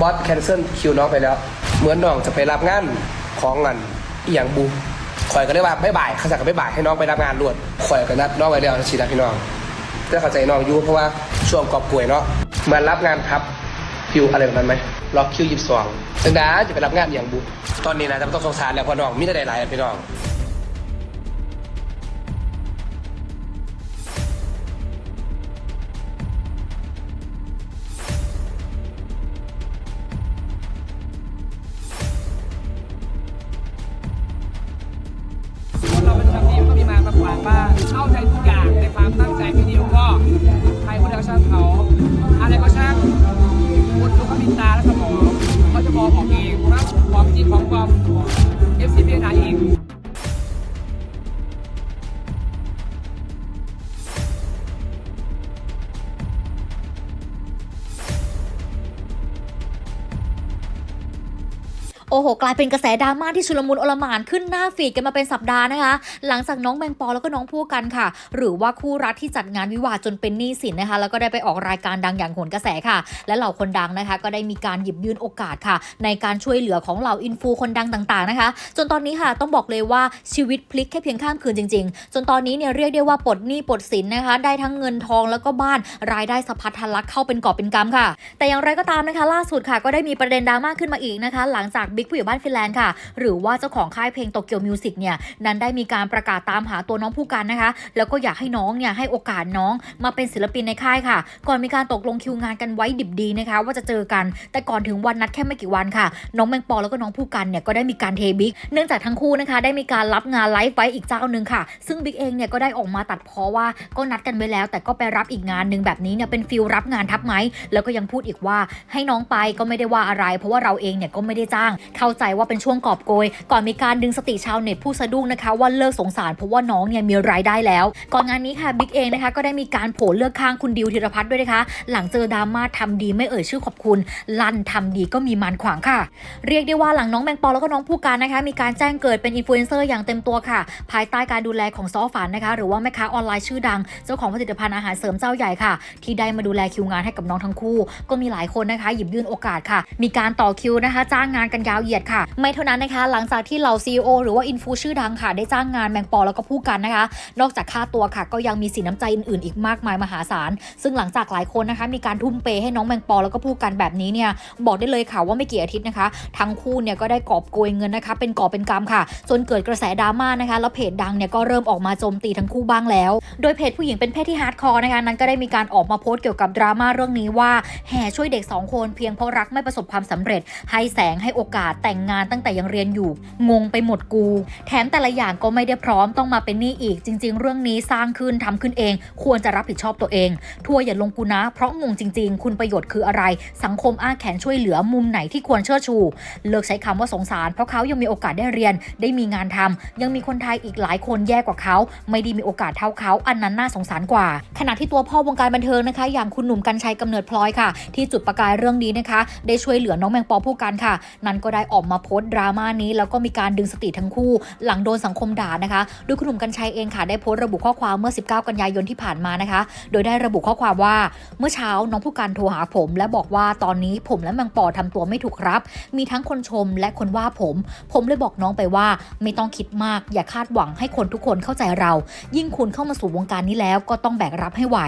บอสแคนเซิลคิวน้องไปแล้ว เหมือนน้องจะไปรับงานของงานอหย่างบูข่อยก็เลยว่าไม่บ่ายเขาสั่งก็ไม่บ่ายให้น้องไปรับงานรวดข่อยก็นัดน้องไว้แล้วชีนะพี่น้องจะเข้าใจน้องอยู่เพราะว่าช่วงกอบป่วยเนาะเหมือนรับงานครับคิวอะไรแบบนั้นไหมล็อกคิวยิบสองจังดาจะไปรับงานอย่างบูตอนนี้นะจะต้องสงสารแล้วเพอน้องมีแต่ได้หลายพี่น้อง อ้โห กลายเป็นกระแสดราม่าที่ชุลมุนโอลหมานขึ้นหน้าฟีดกันมาเป็นสัปดาห์นะคะ หลังจากน้องแมงปอแล้วก็น้องผู้กันค่ะ หรือว่าคู่รักที่จัดงานวิวาจนเป็นหนี้สินนะคะ แล้วก็ได้ไปออกรายการดังอย่างโหนกระแสค่ะ และเหล่าคนดังนะคะ ก็ได้มีการหยิบยื่นโอกาสค่ะ ในการช่วยเหลือของเหล่าอินฟูคนดังต่างๆนะคะ จนตอนนี้ค่ะต้องบอกเลยว่าชีวิตพลิกแค่เพียงข้ามคืนจริง ๆ จนตอนนี้เนี่ยเรียกได้ว่าปลดหนี้ปลดสินนะคะ ได้ทั้งเงินทองแล้วก็บ้านรายได้สะพัดทะลักเข้าเป็นกอบเป็นกำค่ะ แต่อย่างไรก็ตามนะคะ ล่าสุดค่ะก็ได้มีประเด็นดราม่าขึ้นมาอีกนะคะ หลังจากบิกผู้ใหญ่บ้านฟินแลนด์ค่ะ หรือว่าเจ้าของค่ายเพลงโตเกียวมิวสิกเนี่ยนั้นได้มีการประกาศตามหาตัวน้องผู้กันนะคะ แล้วก็อยากให้น้องเนี่ยให้โอกาสน้องมาเป็นศิลปินในค่ายค่ะ ก่อนมีการตกลงคิวงานกันไว้ดิบดีนะคะ ว่าจะเจอกัน แต่ก่อนถึงวันนัดแค่ไม่กี่วันค่ะ น้องแมงปอแล้วก็น้องผู้กันเนี่ยก็ได้มีการเทบิ๊กเนื่องจากทั้งคู่นะคะ ได้มีการรับงานไลฟ์ไว้อีกเจ้าหนึ่งค่ะ ซึ่งบิ๊กเองเนี่ยก็ได้ออกมาตัดเพราะว่าก็นัดกันไว้แล้ว แต่ก็ไปรับอีกงานหนึ่งแบบนี้เนี่ยเป็นฟิลรับงานทับไหมแล้วก็ยังพูดอีกว่าให้น้องไปก็ไม่ได้ว่าอะไร เพราะว่าเราเองเนี่ยก็ไม่ได้จ้างเข้าใจว่าเป็นช่วงกอบโกย ก่อนมีการดึงสติชาวเน็ตผู้สะดุ้งนะคะ ว่าเลิกสงสารเพราะว่าน้องเนี่ยมีรายได้แล้ว ก่อนงานนี้ค่ะบิ๊กเองนะคะก็ได้มีการโผล่เลือกข้างคุณดิวธีรพัฒน์ด้วยนะคะ หลังเจอดราม่าทำดีไม่เอ่ยชื่อขอบคุณ ลั่นทำดีก็มีมันขวางค่ะ เรียกได้ว่าหลังน้องแมงปอแล้วก็น้องผู้การนะคะ มีการแจ้งเกิดเป็นอินฟลูเอนเซอร์อย่างเต็มตัวค่ะ ภายใต้การดูแลของซอฝันนะคะ หรือว่าแม่ค้าออนไลน์ชื่อดัง เจ้าของผลิตภัณฑ์อาหารเสริมเจ้าใหญ่ค่ะ ที่ได้มาดูแลคิวงานให้กับน้องทั้งคู่ ก็มีหลายคนนะคะ หยิบยื่นโอกาสค่ะ มีการต่อคิวนะคะ จ้างงานกันยาวเหยียดค่ะ ไม่เท่านั้นนะคะ หลังจากที่เหล่า CEO หรือว่าอินฟูชื่อดังค่ะ ได้จ้างงานแมงปอแล้วก็ผู้กันนะคะ นอกจากค่าตัวค่ะ ก็ยังมีสินน้ำใจอื่นๆ อีกมากมายมหาศาล ซึ่งหลังจากหลายคนนะคะ มีการทุ่มเปให้น้องแมงปอแล้วก็ผู้กันแบบนี้เนี่ยบอกได้เลยค่ะว่าไม่กี่อาทิตย์นะคะ ทั้งคู่เนี่ยก็ได้กอบโกยเงินนะคะ เป็นกอบเป็นกำค่ะ จนเกิดกระแสดราม่านะคะ แล้วเพจดังเนี่ยก็เริ่มออกมาโจมตีทั้งคู่บ้างแล้ว โดยเพจผู้หญิงเป็นเพศที่ฮาร์ดคอร์นะคะนั้นก็ได้มีการออกมาโพสต์เกี่ยวกับดราม่าเรื่องนี้ว่าแห่ช่วยเด็ก 2 คนเพียงเพราะรักไม่ประสบความสำเร็จให้แสงให้โอกาสแต่งงานตั้งแต่ยังเรียนอยู่ งงไปหมดกู แถมแต่ละอย่างก็ไม่ได้พร้อมต้องมาเป็นหนี้อีก จริง ๆ เรื่องนี้สร้างขึ้นทำขึ้นเอง ควรจะรับผิดชอบตัวเอง ทัวร์อย่าลงกูนะ เพราะงงจริง ๆ คุณประโยชน์คืออะไร สังคมอ้าแขนช่วยเหลือมุมไหนที่ควรเชิดชู เลิกใช้คำว่าสงสาร เพราะเขายังมีโอกาสได้เรียน ได้มีงานทำยังมีคนไทยอีกหลายคนแย่กว่าเขา ไม่ด้มีโอกาสเท่าเขา อันนั้นน่าสงสารกว่า ขณะที่ตัวพ่อวงการบันเทิงนะคะ อย่างคุณหนุ่มกัญชัยกำเนิดพลอยค่ะ ที่จุดประกายเรื่องนี้นะคะ ได้ช่วยเหลือน้องแมงปอผู้กันค่ะ นั้นก็ได้ออกมาโพสต์ดราม่านี้ แล้วก็มีการดึงสติทั้งคู่ หลังโดนสังคมด่านะคะ โดยคุณหนุ่มกัญชัยเองค่ะได้โพสต์ระบุข้อความเมื่อ 19 กันยายนที่ผ่านมานะคะ โดยได้ระบุข้อความว่า เมื่อเช้าน้องผู้กันโทรหาผม และบอกว่าตอนนี้ผมและแมงปอทำตัวไม่ถูกครับ มีทั้งคนชมและคนว่าผม ผมเลยบอกน้องไปว่าไม่ต้องคิดมาก อย่าคาดหวังให้คนทุกคนเข้าใจเรา ยิ่งคุณเข้ามาสู่วงการนี้แล้วก็ต้องแบกรับให้ไหว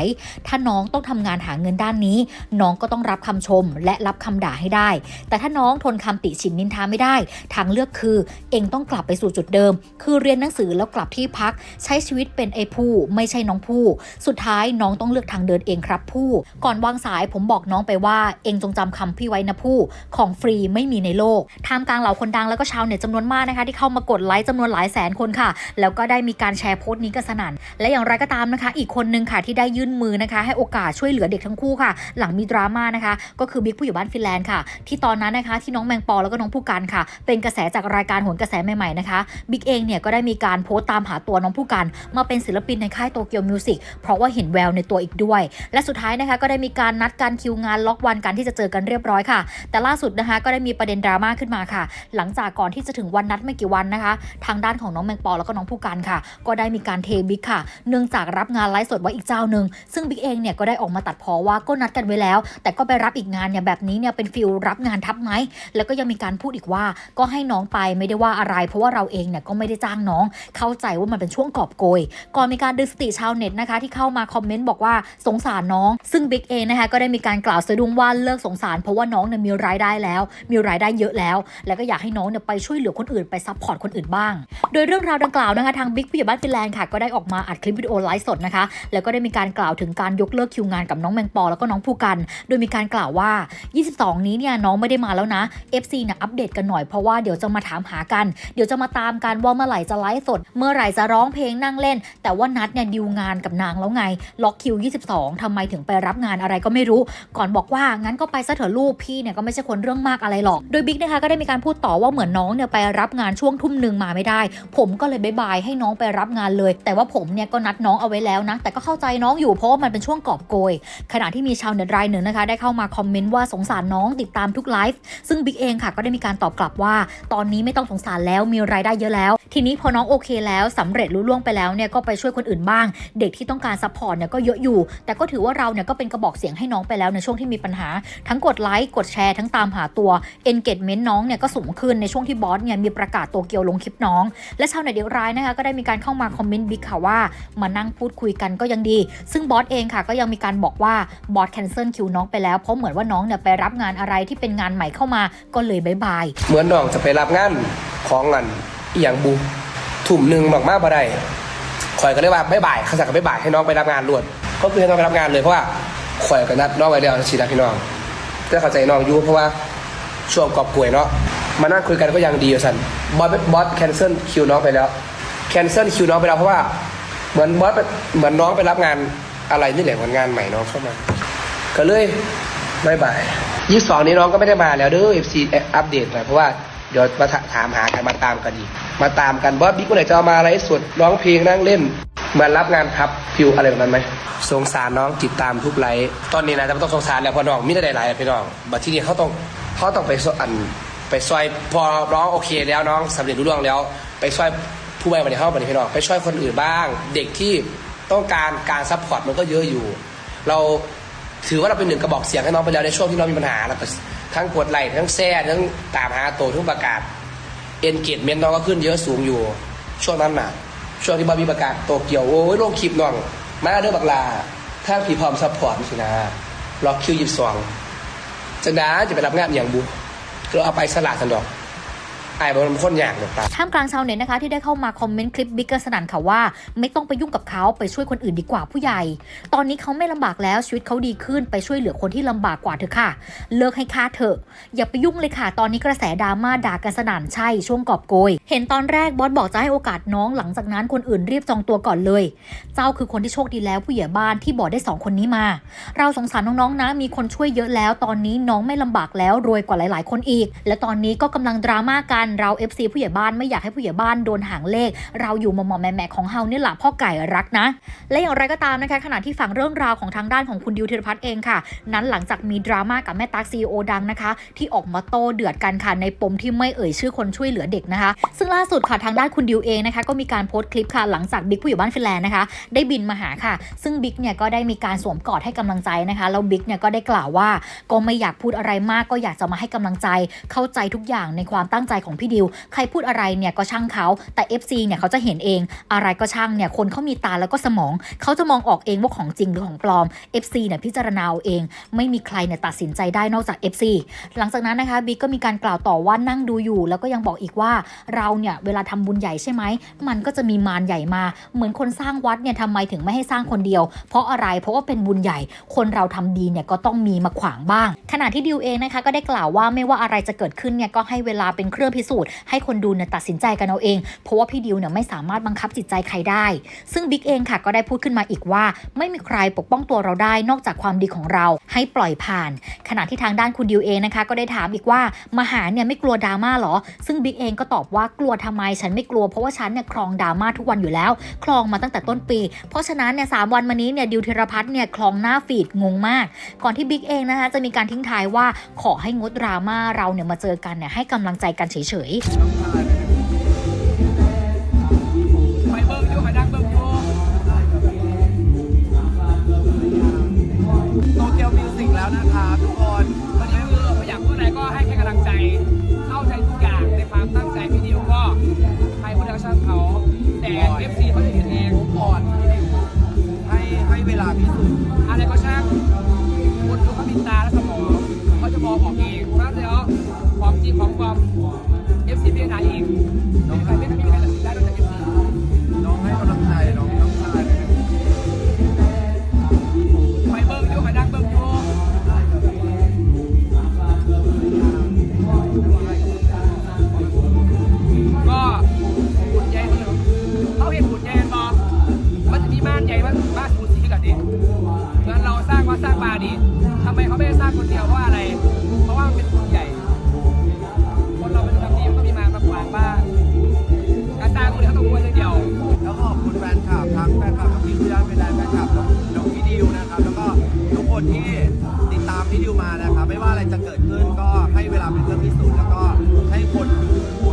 ถ้าน้องต้องทำงานหาเงินด้านนี้ น้องก็ต้องรับคำชมและรับคำด่าให้ได้ แต่ถ้าน้องทนคำติฉินนินทาไม่ได้ ทางเลือกคือ เองต้องกลับไปสู่จุดเดิม คือเรียนหนังสือแล้วกลับที่พัก ใช้ชีวิตเป็นไอ้ผู้ไม่ใช่น้องผู้ สุดท้ายน้องต้องเลือกทางเดินเองครับผู้ ก่อนวางสายผมบอกน้องไปว่า เองจงจำคำพี่ไว้นะผู้ ของฟรีไม่มีในโลกท่ามกลางเหล่าคนดังแล้วก็ชาวเน็ตจำนวนมากนะคะ ที่เข้ามากดไลค์จำนวนหลายแสนคนค่ะ แล้วก็ได้มีการแชร์โพสต์นี้กันสนั่น และอย่างไรก็ตามนะคะ อีกคนนึงค่ะที่ได้ยื่นมือนะคะ ให้โอกาสช่วยเหลือเด็กทั้งคู่ค่ะ หลังมีดราม่านะคะ ก็คือบิ๊กผู้อยู่บ้านฟินแลนด์ค่ะ ที่ตอนนั้นนะคะที่น้องแมงปอแล้วก็น้ององผู้กันค่ะ เป็นกระแสจากรายการโหนกระแสใหม่ๆนะคะบิ๊กเองเนี่ยก็ได้มีการโพสต์ตามหาตัวน้องผู้กันมาเป็นศิลปินในค่ายโตเกียวมิวสิกเพราะว่าเห็นแววในตัวอีกด้วย และสุดท้ายนะคะก็ได้มีการนัดการคิวงานล็อกวันกันที่จะเจอกันเรียบร้อยค่ะ แต่ล่าสุดนะคะก็ได้มีประเด็นดราม่าขึ้นมาค่ะ หลังจากก่อนที่จะถึงวันนัดไม่กี่วันนะคะ ทางด้านของน้องแมงปอแล้วก็น้องผู้กันค่ะ ก็ได้มีการเทบิ๊กค่ะ เนื่องจากรับงานไลฟ์สดไว้อีกเจ้าหนึ่งซึ่งบิ๊กเองเนี่ยก็ได้ออกมาตัดพ้อว่าก็นัดกันไว้แล้ว แต่ก็ไปรับอีกงานเนี่ยแบบนี้เนี่ยเป็นฟิลรับงานทับไหมแล้วก็ยังมีการพูดอีกว่าก็ให้น้องไปไม่ได้ว่าอะไร เพราะว่าเราเองเนี่ยก็ไม่ได้จ้างน้อง เข้าใจว่ามันเป็นช่วงกอบโกย ก่อนมีการดึงสติชาวเน็ตนะคะ ที่เข้ามาคอมเมนต์บอกว่าสงสารน้อง ซึ่งบิ๊กเองนะคะก็ได้มีการกล่าวสะดุ้งว่าเลิกสงสารเพราะว่าน้องเนี่ยมีรายได้แล้ว มีรายได้เยอะแล้ว แล้วก็อยากให้น้องเนี่ยไปช่วยเหลือคนอื่นไปซัพพอร์ตคนอื่นบ้าง โดยเรื่องราวดังกล่าวนะคะทางบิ๊กผู้ใหญ่บ้านฟินแลนด์ค่ะก็ได้ออกมาอัดคลิปวิดีโอไลฟ์สดนะคะ แล้วก็ได้มีการกล่าวถึงการยกเลิกคิวงานกับน้องแมงปอแล้วก็น้องภูกัน โดยมีการกล่าวว่า 22 นี้เนี่ยน้องไม่ได้มาแล้วนะ FC เนี่ยอัปเดตกันหน่อยเพราะว่าเดี๋ยวจะมาถามหากัน เดี๋ยวจะมาตามกันว่าเมื่อไหร่จะไลฟ์สด เมื่อไหร่จะร้องเพลงนั่งเล่น แต่ว่านัดเนี่ยดิวงานกับนางแล้วไง ล็อกคิว 22ทำไมถึงไปรับงานอะไรก็ไม่รู้ ก่อนบอกว่างั้นก็ไปซะเถอะลูกพี่เนี่ยก็ไม่ใช่คนเรื่องมากอะไรหรอก โดยบิ๊กนะคะก็ได้มีการพูดต่อว่าเหมือนน้องเนี่ยไปรับงานช่วงทุ่มหนึ่งมาไม่ได้ ผมก็เลยบายบายให้น้องไปรับงานเลย แต่ว่าผมเนี่ยก็นัดน้องเอาไว้แล้วนะ แต่ก็เข้าใจน้องอยู่เพราะว่ามันเป็นช่วงกอบโกย ขณะที่มีชาวเน็ตรายหนึ่งนะคะ ได้เข้ามาคอมเมนต์ว่าสงสารน้องติดตามทุกไลฟ์ซึ่งบิ๊กเองค่ะก็ได้มีการตอบกลับว่า ตอนนี้ไม่ต้องสงสารแล้วมีรายได้เยอะแล้ว ทีนี้พอน้องโอเคแล้วสำเร็จรุ่ล่วงไปแล้วเนี่ยก็ไปช่วยคนอื่นบ้าง เด็กที่ต้องการซัพพอร์ตเนี่ยก็เยอะอยู่ แต่ก็ถือว่าเราเนี่ยก็เป็นกระบอกเสียงให้น้องไปแล้วในช่วงที่มีปัญหา ทั้งกดไลค์กดแชร์ทั้งตามหาตัว engagement น้องเนี่ยก็สูงขึ้นในช่วงที่บอสเนี่ยมีประกาศตัวเกียวลงคลิปน้อง และชาวเน็ตเดียวร้ายนะคะก็ได้มีการเข้ามาคอมเมนต์บิ๊กค่ะว่ามานั่งพูดคุยกันก็ยังดี ซึ่งบอสเองค่ะก็ยังมีการบอกว่าบอสแคนเซิลคิวน้องไปแล้วเพราะเหมือนว่าน้องเนี่ยไปรับงานอะไรที่เป็นงานใหม่เข้ามาก็เลยบายาย เหมือนน้องจะไปรับงานของเงินอหย่างบูถุ่มหนึ่งบอกมากบ่ได้ข่อยก็เลยว่าไม่บ่ายเขาสั่งไม่บ่ายให้น้องไปรับงานรวดก็คือให้น้องไปรับงานเลยเพราะว่าข่อยก็นัดน้องไว้แล้วชีนะพี่น้องแต่เข้าใจน้องอยู่เพราะว่าช่วงกอบป่วยเนาะมานั่งคุยกันก็ยังดีอยู่สันบอสบอสแคนเซิลคิวน้องไปแล้วแคนเซิลคิวน้องไปแล้วเพราะว่าเหมือนบอสเหมือนน้องไปรับงานอะไรนี่แหละเหมือนงานใหม่น้องเข้ามา ก็เลยบายบาย ยี่สองนี้น้องก็ไม่ได้มาแล้วเด้อ FC อัปเดตหน่อยเพราะว่าเดี๋ยวมาถามหากันมาตามกันอีกมาตามกันว่าบิ๊กเมื่อไหร่จะเอามาอะไรสดร้องเพลงนั่งเล่นเหมือนรับงานพับฟิวอะไรแบบนั้นไหมสงสารน้องติดตามทุกไลฟ์ตอนนี้นะจะไม่ต้องสงสารแล้วพอน้องมิได้หลายๆพี่น้องบัดที่นี่เขาต้องเขาต้องไปอันไปซอยพอร้องโอเคแล้วน้องสำเร็จรู้เรื่องแล้ว ไปซอยผู้ใหญ่บันนี้เข้าบันนี้พี่น้องไปช่วยคนอื่นบ้าง เด็กที่ต้องการการซัพพอร์ตมันก็เยอะอยู่ เรา ถือว่าเราเป็นหนึ่งกระบอกเสียงให้น้องไปแล้วในช่วงที่น้องมีปัญหาแล้วก็ทั้งกดไหลค์ทั้งแซ่ทั้งตามหาตัวทั้งประกาศเอ็นเกจเมนต์น้องก็ขึ้นเยอะสูงอยู่ ช่วงนั้นน่ะช่วงที่บาร์บีประกาศโตเกียวโอ้ยลงคลิปน้องมาเด้อบักลาถ้าผีพร้อมซัพพอร์ตสินะล็อกคิวยิบสองจะดาจะไปรับงานอย่างบุก็เอาไปสละสันดอก ไอ้บอลมันคนอยากหรอกตาท่ามกลางชาวเน็ตนะคะที่ได้เข้ามาคอมเมนต์คลิปบิ๊กเกอร์สนั่นค่ะว่า ไม่ต้องไปยุ่งกับเขาไปช่วยคนอื่นดีกว่าผู้ใหญ่ ตอนนี้เขาไม่ลำบากแล้วชีวิตเขาดีขึ้นไปช่วยเหลือคนที่ลำบากกว่าเถอะค่ะ เลิกให้ค่าเถอะ อย่าไปยุ่งเลยค่ะ ตอนนี้กระแสดราม่าด่ากันสนั่นใช่ช่วงกอบโกย เห็นตอนแรกบอสบอกจะให้โอกาสน้องหลังจากนั้นคนอื่นรีบจองตัวก่อนเลย เจ้าคือคนที่โชคดีแล้วผู้ใหญ่บ้านที่บอกได้สองคนนี้มา เราสงสารน้องๆนะ มีคนช่วยเยอะแล้ว ตอนนี้น้องไม่ลำบากแล้วรวยกว่าหลาย ๆ คนอีก และตอนนี้ก็กำลังดราม่ากันเรา FC ผู้ใหญ่บ้านไม่อยากให้ผู้ใหญ่บ้านโดนหางเลข เราอยู่มอมอแม่แม่ของเฮานี่แหละพ่อไก่รักนะ และอย่างไรก็ตามนะคะขณะที่ฝั่งเรื่องราวของทางด้านของคุณดิวธีรพัฒน์เองค่ะ นั้นหลังจากมีดราม่ากับแม่ตั๊กซีโอดังนะคะ ที่ออกมาโต้เดือดกันค่ะในปมที่ไม่เอ่ยชื่อคนช่วยเหลือเด็กนะคะ ซึ่งล่าสุดค่ะทางด้านคุณดิวเองนะคะก็มีการโพสต์คลิปค่ะหลังจากบิ๊กผู้ใหญ่บ้านฟินแลนด์นะคะได้บินมาหาค่ะ ซึ่งบิ๊กเนี่ยก็ได้มีการสวมกอดให้กำลังใจนะคะแล้วบิ๊กเนี่ยก็ได้กล่าวว่า ก็ไม่อยากพูดอะไรมากก็อยากจะมาให้กำลังใจเข้าใจทุกอย่างในความตั้งใจของพี่ดิว ใครพูดอะไรเนี่ยก็ช่างเขา แต่ FC เนี่ยเขาจะเห็นเอง อะไรก็ช่างเนี่ยคนเขามีตาแล้วก็สมอง เขาจะมองออกเองว่าของจริงหรือของปลอม FC เนี่ยพิจารณาเอาเอง ไม่มีใครเนี่ยตัดสินใจได้นอกจาก FC หลังจากนั้นนะคะบิ๊กก็มีการกล่าวต่อว่านั่งดูอยู่ แล้วก็ยังบอกอีกว่าเราเนี่ยเวลาทำบุญใหญ่ใช่ไหมมันก็จะมีมารใหญ่มา เหมือนคนสร้างวัดเนี่ยทำไมถึงไม่ให้สร้างคนเดียว เพราะอะไรเพราะว่าเป็นบุญใหญ่ คนเราทำดีเนี่ยก็ต้องมีมาขวางบ้าง ขณะที่ดิวเองนะคะก็ได้กล่าวว่าไม่ว่าอะไรจะเกิดขึ้นเนี่ยก็ให้เวลาเป็นเครื่องพิสูจน์ให้คนดูเนี่ยตัดสินใจกันเอาเอง เพราะว่าพี่ดิวเนี่ยไม่สามารถบังคับจิตใจใครได้ ซึ่งบิ๊กเองค่ะก็ได้พูดขึ้นมาอีกว่า ไม่มีใครปกป้องตัวเราได้นอกจากความดีของเราให้ปล่อยผ่าน ขณะที่ทางด้านคุณดิวเองนะคะ ก็ได้ถามอีกว่ามหาเนี่ยไม่กลัวดราม่าเหรอ ซึ่งบิ๊กเองก็ตอบว่ากลัวทำไมฉันไม่กลัวเพราะว่าฉันเนี่ยคลองดราม่าทุกวันอยู่แล้วคลองมาตั้งแต่ต้นปี เพราะฉะนั้นเนี่ยสามวันมานี้เนี่ยดิวธีรพัฒน์เนี่ยคลองหน้าฟีดงงมาก ก่อนที่บิ๊กเองนะคะจะมีการทิ้งท้ายว่าขอให้งดดราม่าเราเนี่ยมาเจอกันเนี่ยให้กำลังใจกันเฉยยู่ไปดังเบิ้งอยู่โตเกียวมิวสิกแล้วนะครับทุกคนวันนี้คือไม่อยากพูดอะไรก็ให้แค่กำลังใจ เข้าใจทุกอย่างในความตั้งใจพี่ดิวก็ใครพูดแล้วช่างเขา แต่เอฟซีเขาจะเห็นเองมุกออนพี่ดิวให้ให้เวลาพิสูจน์อะไรก็ช่างคุณดูเขามีตาและสมองเขาจะมองออกเองเพราะฉะนั้นแล้วความจริงของความ สร้างว่าร้างบาดิทำไมเขาไม่ได้สร้างคนเดียวเพราะอะไร เพราะว่ามันเป็นหุ่นใหญ่ คนเราเป็นทำดีมันก็มีมาบางบ้างการสร้างคนเดียวต้องควรอย่างเดียว แล้วขอบคุณแฟนคลับทั้งแฟนคลับกับพี่ผู้ย่านเป็นแฟนคลับน้องพี่ดิวนะครับ แล้วก็ทุกคนที่ติดตามพี่ดิวมานะครับ ไม่ว่าอะไรจะเกิดขึ้นก็ให้เวลาเป็นเครื่องพิสูจน์แล้วก็ให้คนดู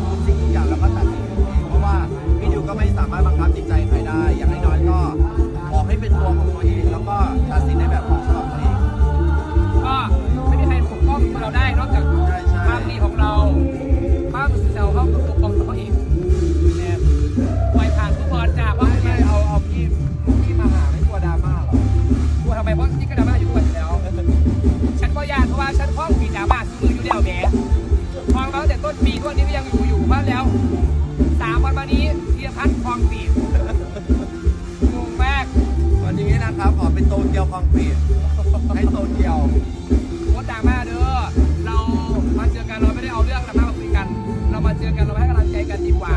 ทุกสิ่งทุกอย่างแล้วก็ตัดสินเองเพราะว่าพี่ดิวก็ไม่สามารถบังคับ คอนกรีตให้โตเดียวงดดราม่าเด้อ เรามาเจอกันเราไม่ได้เอาเรื่องดราม่ามาคุยกัน เรามาเจอกันเราให้กำลังใจกันดีกว่า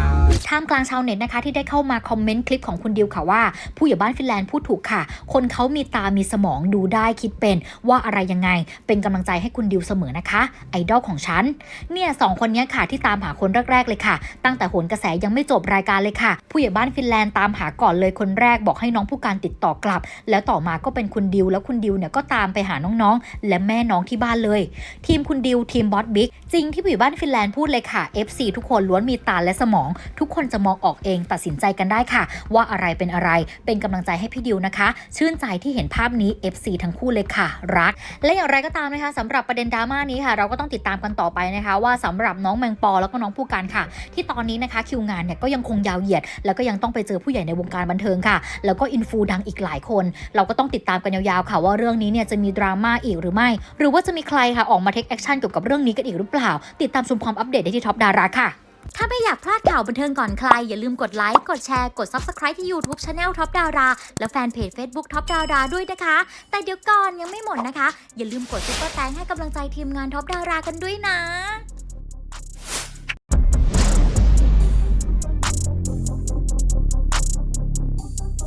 ามกลางชาวเน็ตนะคะ ที่ได้เข้ามาคอมเมนต์คลิปของคุณดิวค่ะว่า ผู้ใหญ่บ้านฟินแลนด์พูดถูกค่ะ คนเขามีตามีสมองดูได้คิดเป็นว่าอะไรยังไง เป็นกำลังใจให้คุณดิวเสมอนะคะ ไอดอลของฉัน เนี่ยสองคนนี้ค่ะที่ตามหาคนแรก ๆ เลยค่ะ ตั้งแต่โหนกระแสยังไม่จบรายการเลยค่ะ ผู้ใหญ่บ้านฟินแลนด์ตามหาก่อนเลยคนแรกบอกให้น้องผู้การติดต่อกลับ แล้วต่อมาก็เป็นคุณดิวแล้วคุณดิวเนี่ยก็ตามไปหาน้องๆ และแม่น้องที่บ้านเลย ทีมคุณดิวทีมบอสบิ๊กจริงที่ผู้ใหญ่บ้านฟินแลนด์พูดเลยค่ะ FC ทุกคนล้วนมีตาและสมอง ทุกคนจะมองออกเองตัดสินใจกันได้ค่ะ ว่าอะไรเป็นอะไรเป็นกำลังใจให้พี่ดิวนะคะ ชื่นใจที่เห็นภาพนี้ FC ทั้งคู่เลยค่ะ รัก และอย่างไรก็ตามนะคะสำหรับประเด็นดราม่านี้ค่ะ เราก็ต้องติดตามกันต่อไปนะคะ ว่าสำหรับน้องแมงปอแล้วก็น้องผู้การค่ะ ที่ตอนนี้นะคะคิวงานเนี่ยก็ยังคงยาวเหยียด แล้วก็ยังต้องไปเจอผู้ใหญ่ในวงการบันเทิงค่ะ แล้วก็อินฟูดังอีกหลายคน เราก็ต้องติดตามกันยาวๆค่ะ ว่าเรื่องนี้เนี่ยจะมีดราม่าอีกหรือไม่ หรือว่าจะมีใครค่ะออกมาเทคแอคชั่นเกี่ยวกับเรื่องนี้กันอีกหรือเปล่า ติดตามชมความอัปเดตได้ที่ท็อปดาราค่ะ ถ้าไม่อยากพลาดข่าวบันเทิงก่อนใคร อย่าลืมกดไลค์ กดแชร์ กด Subscribe ที่ YouTube Channel Top ดาราและแฟนเพจ Facebook Top ดาราด้วยนะคะ แต่เดี๋ยวก่อนยังไม่หมดนะคะ อย่าลืมกดซุปเปอร์แตงให้กำลังใจทีมงาน Top ดารากันด้วยนะ